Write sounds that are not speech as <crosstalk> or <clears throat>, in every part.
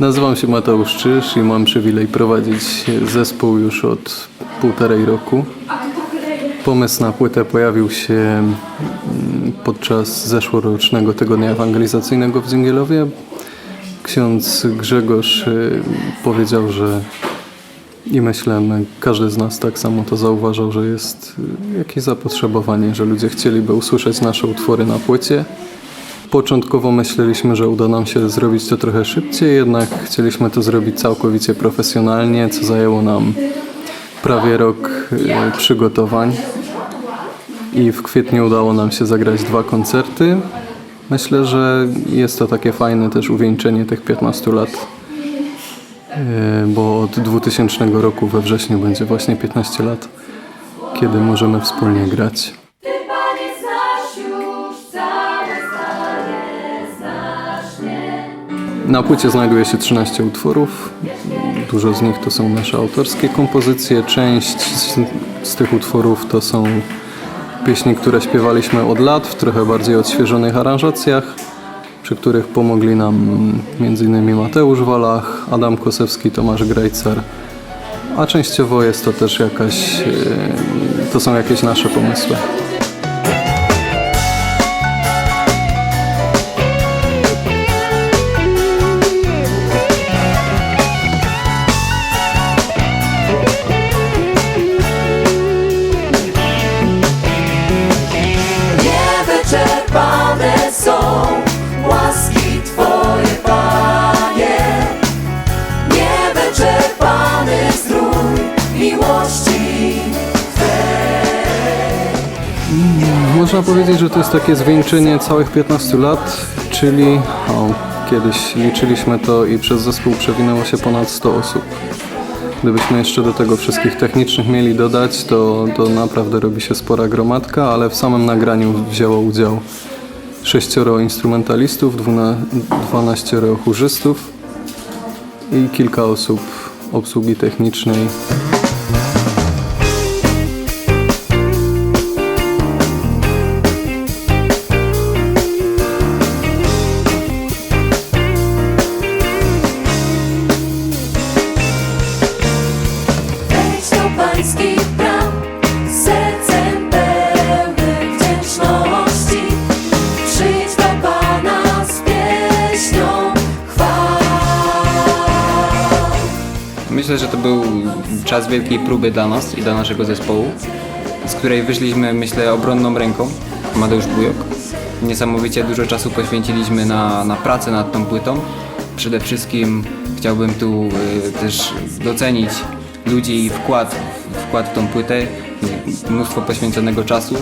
Nazywam się Mateusz Czyż i mam przywilej prowadzić zespół już od półtorej roku. Pomysł na płytę pojawił się mm, podczas zeszłorocznego tygodnia ewangelizacyjnego w Zyngielowie. Ksiądz Grzegorz y, powiedział, że i myślę, my, każdy z nas tak samo to zauważał, że jest y, jakieś zapotrzebowanie, że ludzie chcieliby usłyszeć nasze utwory na płycie. Początkowo myśleliśmy, że uda nam się zrobić to trochę szybciej, jednak chcieliśmy to zrobić całkowicie profesjonalnie, co zajęło nam prawie rok y, przygotowań. I w kwietniu udało nam się zagrać dwa koncerty. Myślę, że jest to takie fajne też uwieńczenie tych 15 lat, y, bo od 2000 roku we wrześniu będzie właśnie 15 lat, kiedy możemy wspólnie grać. Na płycie znajduje się 13 utworów. Dużo z nich to są nasze autorskie kompozycje. Część z, z tych utworów to są pieśni, które śpiewaliśmy od lat w trochę bardziej odświeżonych aranżacjach, przy których pomogli nam m.in. Mateusz Walach, Adam Kosewski, Tomasz Grejcer. A częściowo jest to też jakaś, e, to są jakieś nasze pomysły. Można powiedzieć, że to jest takie zwieńczenie całych 15 lat, czyli o, kiedyś liczyliśmy to i przez zespół przewinęło się ponad 100 osób. Gdybyśmy jeszcze do tego wszystkich technicznych mieli dodać, to, to naprawdę robi się spora gromadka, ale w samym nagraniu wzięło udział sześcioro instrumentalistów, dwuna- 12 chórzystów i kilka osób obsługi technicznej. Myślę, że to był czas wielkiej próby dla nas i dla naszego zespołu, z której wyszliśmy, myślę, obronną ręką. Amadeusz Bujok. Niesamowicie dużo czasu poświęciliśmy na, na pracę nad tą płytą. Przede wszystkim chciałbym tu y, też docenić ludzi i wkład, wkład w tą płytę, mnóstwo poświęconego czasu.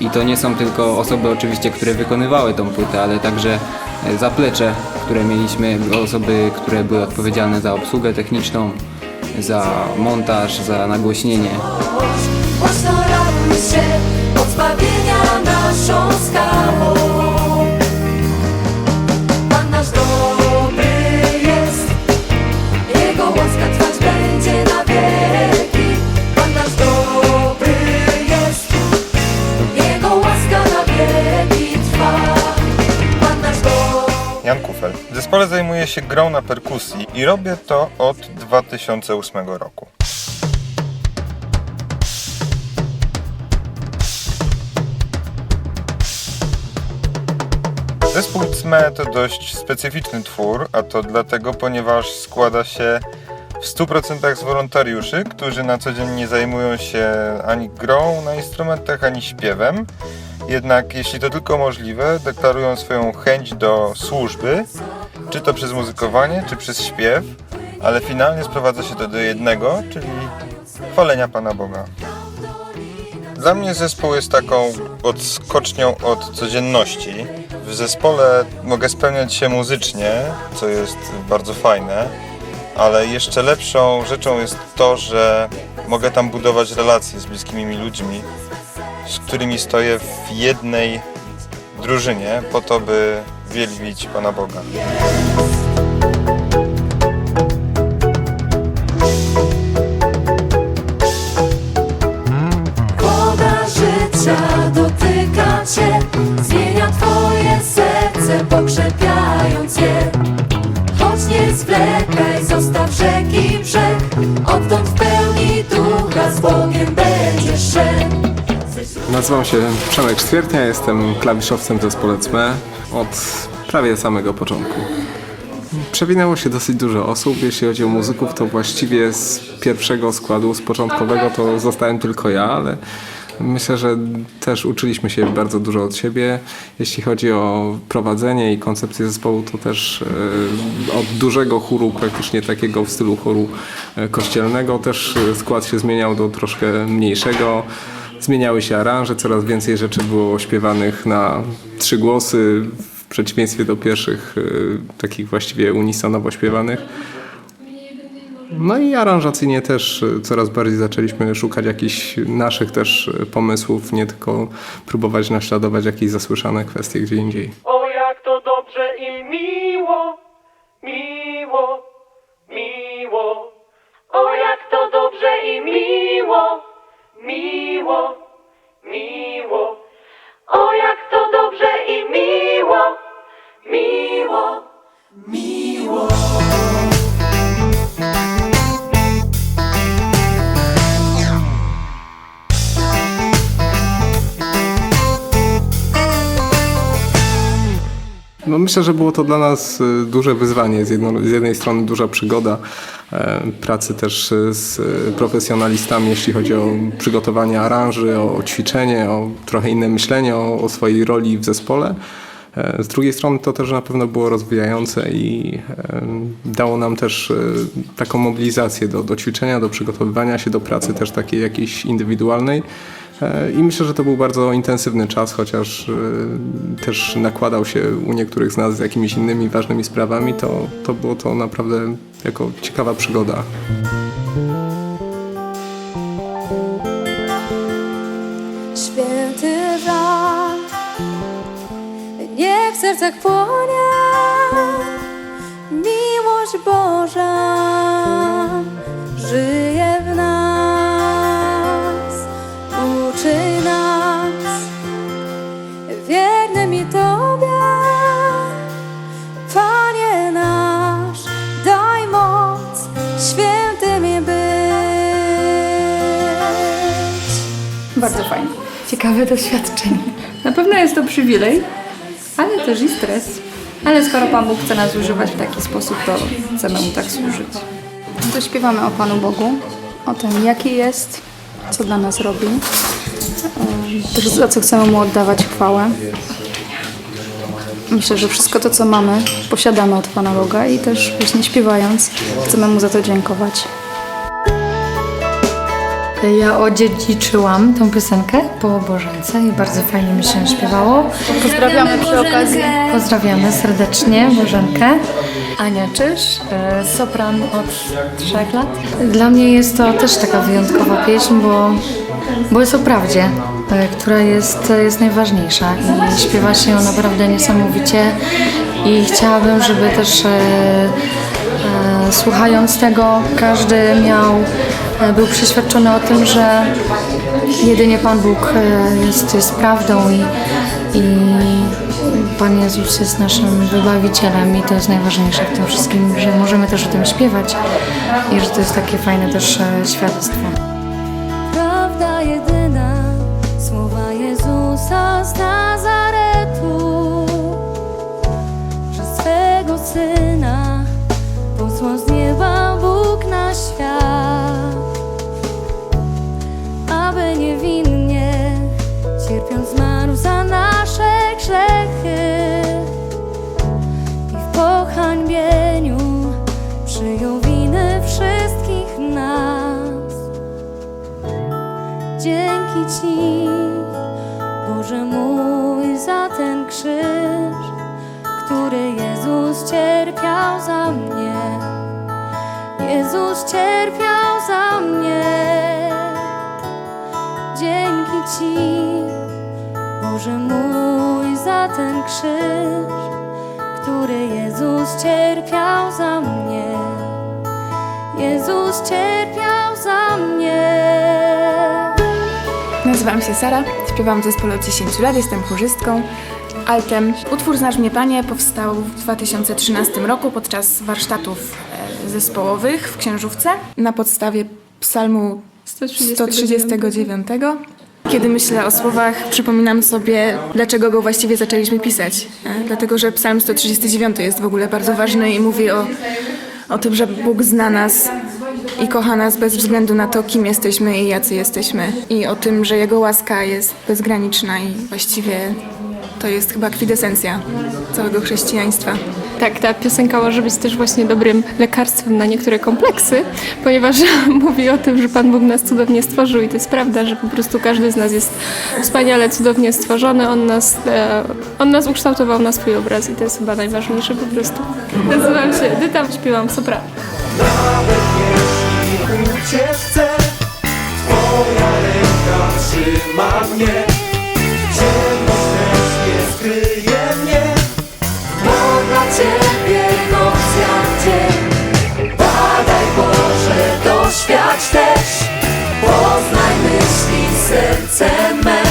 I to nie są tylko osoby oczywiście, które wykonywały tą płytę, ale także e, zaplecze, które mieliśmy, osoby, które były odpowiedzialne za obsługę techniczną, za montaż, za nagłośnienie. Się, naszą skałą. Jan Kufel. W zespole zajmuję się grą na perkusji i robię to od 2008 roku. Zespół CME to dość specyficzny twór, a to dlatego, ponieważ składa się w 100% z wolontariuszy, którzy na co dzień nie zajmują się ani grą na instrumentach, ani śpiewem. Jednak jeśli to tylko możliwe, deklarują swoją chęć do służby, czy to przez muzykowanie, czy przez śpiew, ale finalnie sprowadza się to do jednego, czyli chwalenia Pana Boga. Dla mnie zespół jest taką odskocznią od codzienności. W zespole mogę spełniać się muzycznie, co jest bardzo fajne, ale jeszcze lepszą rzeczą jest to, że mogę tam budować relacje z bliskimi mi ludźmi, z którymi stoję w jednej drużynie po to, by wielbić Pana Boga. Nazywam się Przemek Stwiertnia, jestem klawiszowcem w zespole CME od prawie samego początku. Przewinęło się dosyć dużo osób. Jeśli chodzi o muzyków, to właściwie z pierwszego składu, z początkowego, to zostałem tylko ja, ale myślę, że też uczyliśmy się bardzo dużo od siebie. Jeśli chodzi o prowadzenie i koncepcję zespołu, to też e, od dużego chóru, praktycznie takiego w stylu chóru e, kościelnego, też e, skład się zmieniał do troszkę mniejszego. Zmieniały się aranże, coraz więcej rzeczy było śpiewanych na trzy głosy, w przeciwieństwie do pierwszych y, takich właściwie unisonowo śpiewanych. No i aranżacyjnie też y, coraz bardziej zaczęliśmy szukać jakichś naszych też y, pomysłów, nie tylko próbować naśladować jakieś zasłyszane kwestie gdzie indziej. O jak to dobrze i miło, miło, miło. O jak to dobrze i miło, miło, miło. O jak to dobrze i miło, miło, miło. No myślę, że było to dla nas y, duże wyzwanie. Z, jedno, z jednej strony duża przygoda e, pracy też y, z y, profesjonalistami, jeśli chodzi o przygotowanie aranży, o ćwiczenie, o trochę inne myślenie o, o swojej roli w zespole. E, Z drugiej strony to też na pewno było rozwijające i dało nam też taką mobilizację do, do ćwiczenia, do przygotowywania się do pracy też takiej jakiejś indywidualnej. E, I myślę, że to był bardzo intensywny czas, chociaż e, też nakładał się u niektórych z nas z jakimiś innymi ważnymi sprawami, to, to było to naprawdę jako ciekawa przygoda. Święty żal Niech w sercach płonie Miłość Boża Bardzo fajnie. Ciekawe doświadczenie. Na pewno jest to przywilej, ale też i stres. Ale skoro Pan Bóg chce nas używać w taki sposób, to chcemy Mu tak służyć. To śpiewamy o Panu Bogu, o tym, jaki jest, co dla nas robi, em, też za co chcemy Mu oddawać chwałę. Myślę, że wszystko to, co mamy, posiadamy od Pana Boga i też właśnie śpiewając, chcemy Mu za to dziękować. Ja odziedziczyłam tą piosenkę po Bożence i bardzo fajnie mi się śpiewało. Pozdrawiamy przy okazji. Pozdrawiamy serdecznie Bożenkę. Ania Czyż, e, sopran od trzech lat. Dla mnie jest to też taka wyjątkowa pieśń, bo, bo jest o prawdzie, e, która jest, jest najważniejsza i śpiewa się ją naprawdę niesamowicie i chciałabym, żeby też e, słuchając tego każdy miał, e, był przeświadczony o tym, że jedynie Pan Bóg e, jest, jest prawdą i, i Pan Jezus jest naszym wybawicielem i to jest najważniejsze w tym wszystkim, że możemy też o tym śpiewać i że to jest takie fajne też e, świadectwo. Cierpiąc zmarł za nasze grzechy i w pohańbieniu przyjął winy wszystkich nas. Dzięki Ci, Boże mój, za ten krzyż, który Jezus cierpiał za mnie. Jezus cierpiał za mnie. Dzięki Ci, Boże mój, za ten krzyż, który Jezus cierpiał za mnie. Jezus cierpiał za mnie. Nazywam się Sara, śpiewam w zespole od 10 lat, jestem chórzystką, altem. Utwór Znasz mnie Panie powstał w 2013 roku podczas warsztatów zespołowych w księżówce na podstawie psalmu 139. Kiedy myślę o słowach, przypominam sobie, dlaczego go właściwie zaczęliśmy pisać. E, Dlatego, że psalm 139 jest w ogóle bardzo ważny i mówi o, o tym, że Bóg zna nas i kocha nas bez względu na to, kim jesteśmy i jacy jesteśmy. I o tym, że Jego łaska jest bezgraniczna i właściwie to jest chyba kwintesencja całego chrześcijaństwa. Tak, ta piosenka może być też właśnie dobrym lekarstwem na niektóre kompleksy, ponieważ <laughs> mówi o tym, że Pan Bóg nas cudownie stworzył i to jest prawda, że po prostu każdy z nas jest wspaniale, cudownie stworzony. On nas, e, on nas ukształtował na swój obraz i to jest chyba najważniejsze po prostu. Nazywam się Edyta, śpiewam sopran. Uciec chcę, twoja ręka trzyma mnie. Serce me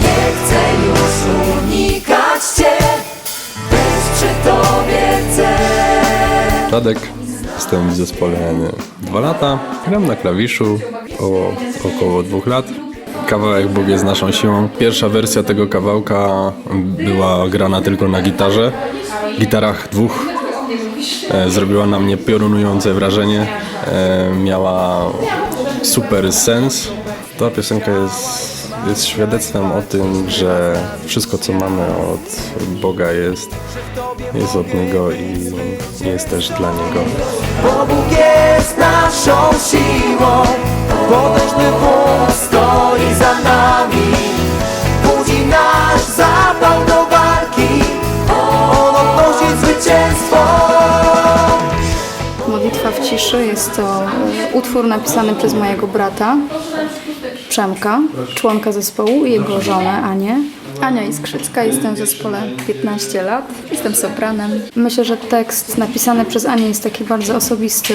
Nie chcę już unikać Cię Być przy Tobie chcę jestem w zespole dwa lata. Gram na klawiszu około, około dwóch lat. Kawałek Bóg jest naszą siłą. Pierwsza wersja tego kawałka była grana tylko na gitarze. Gitarach dwóch. E, zrobiła na mnie piorunujące wrażenie. E, miała super sens. Ta piosenka jest, jest świadectwem o tym, że wszystko co mamy od Boga jest, jest od Niego i jest też dla Niego. Bo Bóg jest naszą siłą. Potężny Bóg stoi za nami. Budzi nasz zapał do walki. On odnosi zwycięstwo. Modlitwa w ciszy jest to utwór napisany przez mojego brata Przemka, członka zespołu i jego żonę Anię. Ania Iskrzycka, jestem w zespole 15 lat, jestem sopranem. Myślę, że tekst napisany przez Anię jest taki bardzo osobisty.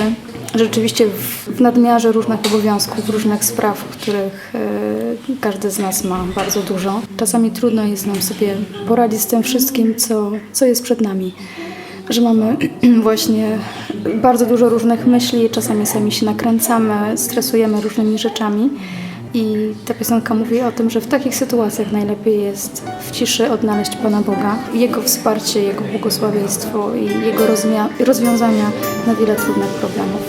Rzeczywiście w, nadmiarze różnych obowiązków, różnych spraw, których e, każdy z nas ma bardzo dużo. Czasami trudno jest nam sobie poradzić z tym wszystkim, co, co jest przed nami że mamy <clears throat> właśnie bardzo dużo różnych myśli, czasami sami się nakręcamy, stresujemy różnymi rzeczami. I ta piosenka mówi o tym, że w takich sytuacjach najlepiej jest w ciszy odnaleźć Pana Boga, Jego wsparcie, Jego błogosławieństwo i Jego rozwiązania na wiele trudnych problemów.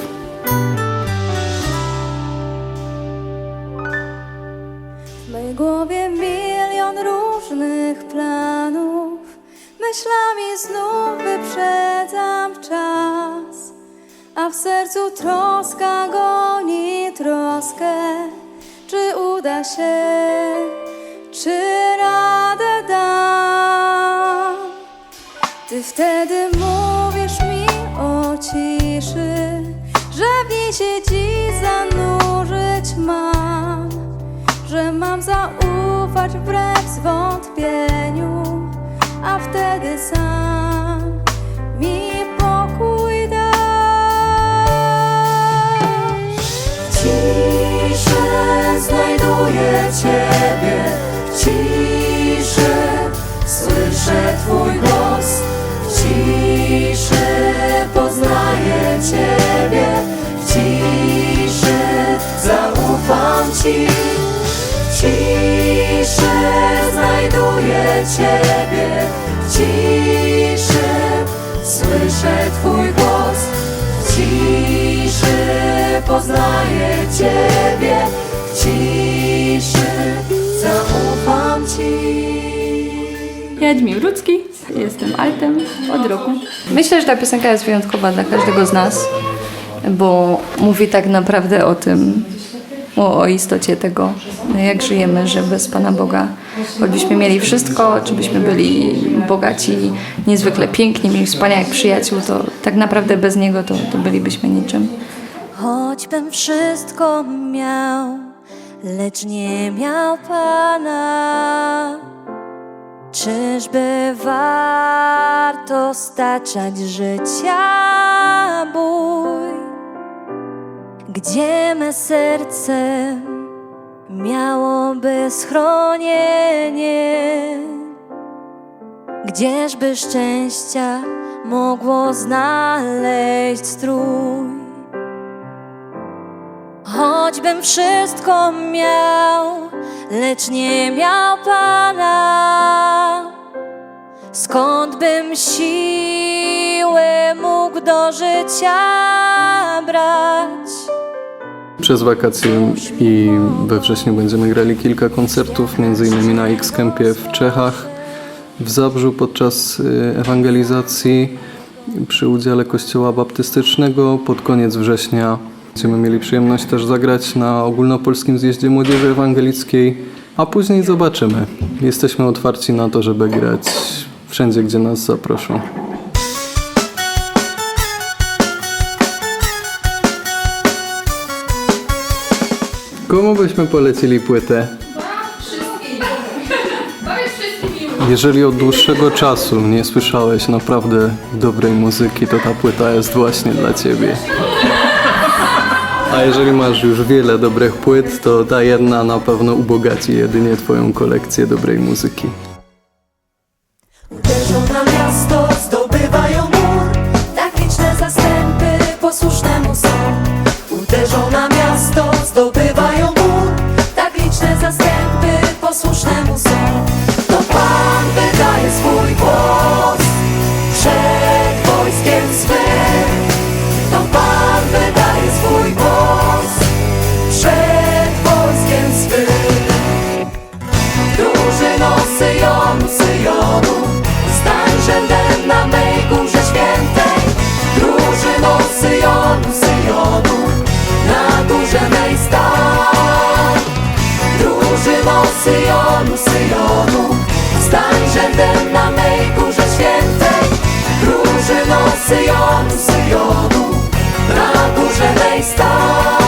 W mojej głowie milion różnych planów Myślami znów wyprzedzam czas A w sercu troska goni troskę Czy uda się, czy radę dam? Ty wtedy mówisz mi o ciszy Że w niej się dziś zanurzyć mam że mam zaufać wbrew zwątpieniu, a wtedy sam Ciebie, w ciszy. Słyszę Twój głos, w ciszy. Poznaję Ciebie, w ciszy. Zaufam Ci. W ciszy znajduję Ciebie, w ciszy. Słyszę Twój głos, w ciszy. Poznaję Ciebie, w ciszy Jadźmi Rudzki, jestem altem od roku. Myślę, że ta piosenka jest wyjątkowa dla każdego z nas, bo mówi tak naprawdę o tym, o, o istocie tego, jak żyjemy, że bez Pana Boga, choćbyśmy mieli wszystko, czy byśmy byli bogaci, niezwykle piękni, mieli wspaniałych przyjaciół, to tak naprawdę bez Niego to, to bylibyśmy niczym. Choćbym wszystko miał, lecz nie miał Pana. Czyżby warto staczać życia bój? Gdzie me serce miałoby schronienie? Gdzieżby szczęścia mogło znaleźć strój. Choćbym wszystko miał, lecz nie miał Pana, skąd bym siły mógł do życia brać? Przez wakacje i we wrześniu będziemy grali kilka koncertów, m.in. na X-Campie w Czechach, w Zabrzu podczas y, ewangelizacji przy udziale Kościoła Baptystycznego. Pod koniec września będziemy mieli przyjemność też zagrać na ogólnopolskim zjeździe Młodzieży Ewangelickiej, a później zobaczymy. Jesteśmy otwarci na to, żeby grać wszędzie, gdzie nas zaproszą. Komu byśmy polecili płytę? <laughs> Jeżeli od dłuższego czasu nie słyszałeś naprawdę dobrej muzyki, to ta płyta jest właśnie dla ciebie. A jeżeli masz już wiele dobrych płyt, to ta jedna na pewno ubogaci jedynie twoją kolekcję dobrej muzyki. Syjonu, Syjonu Stań rzędem na mej górze świętej. Drużyno Syjonu, Syjonu Na górze mej stań